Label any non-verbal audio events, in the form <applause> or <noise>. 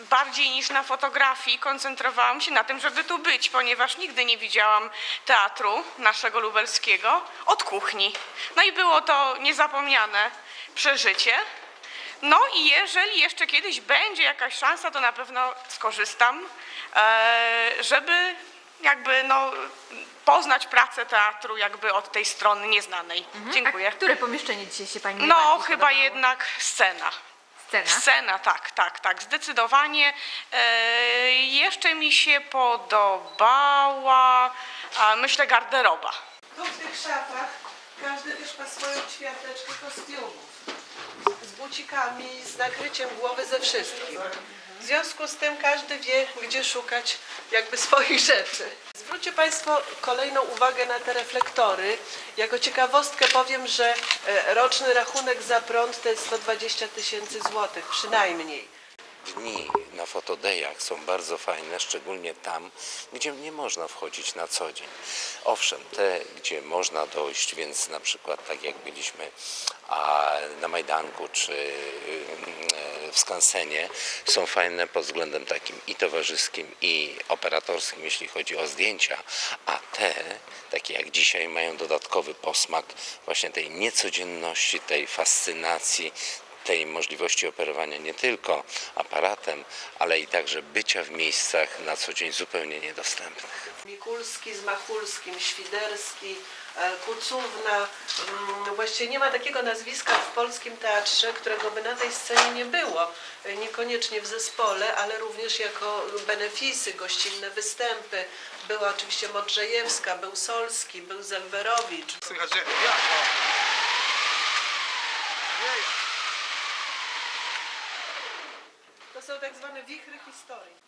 bardziej niż na fotografii koncentrowałam się na tym, żeby tu być, ponieważ nigdy nie widziałam teatru naszego lubelskiego od kuchni. No i było to niezapomniane przeżycie. No i jeżeli jeszcze kiedyś będzie jakaś szansa, to na pewno skorzystam, e, żeby jakby no, poznać pracę teatru jakby od tej strony nieznanej. Dziękuję. A które pomieszczenie dzisiaj się Pani No najbardziej chyba podobało? jednak scena. Scena? Scena, tak, tak, tak, zdecydowanie. E, jeszcze mi się podobała, a, myślę, garderoba. Tu w tych szafach każdy też ma swoją ćwiarteczkę kostiumów. Bucikami, z nakryciem głowy, ze wszystkim. W związku z tym każdy wie, gdzie szukać jakby swoich rzeczy. Zwróćcie Państwo kolejną uwagę na te reflektory. Jako ciekawostkę powiem, że e, roczny rachunek za prąd to jest 120 tysięcy złotych, przynajmniej. Dni na fotodejach są bardzo fajne, szczególnie tam, gdzie nie można wchodzić na co dzień. Owszem, te, gdzie można dojść, więc na przykład tak jak byliśmy a, na Majdanku czy y, w Skansenie, są fajne pod względem takim i towarzyskim, i operatorskim, jeśli chodzi o zdjęcia, a te, takie jak dzisiaj, mają dodatkowy posmak właśnie tej niecodzienności, tej fascynacji, tej możliwości operowania nie tylko aparatem, ale i także bycia w miejscach na co dzień zupełnie niedostępnych. Mikulski z Machulskim, Świderski, e, Kucówna. Mm, Właściwie nie ma takiego nazwiska w polskim teatrze, którego by na tej scenie nie było. E, Niekoniecznie w zespole, ale również jako benefisy, gościnne występy. Była oczywiście Modrzejewska, był Solski, był Zelwerowicz. Słychać, że ja, o. Nie, To są tak zwane wichry historii. <laughs>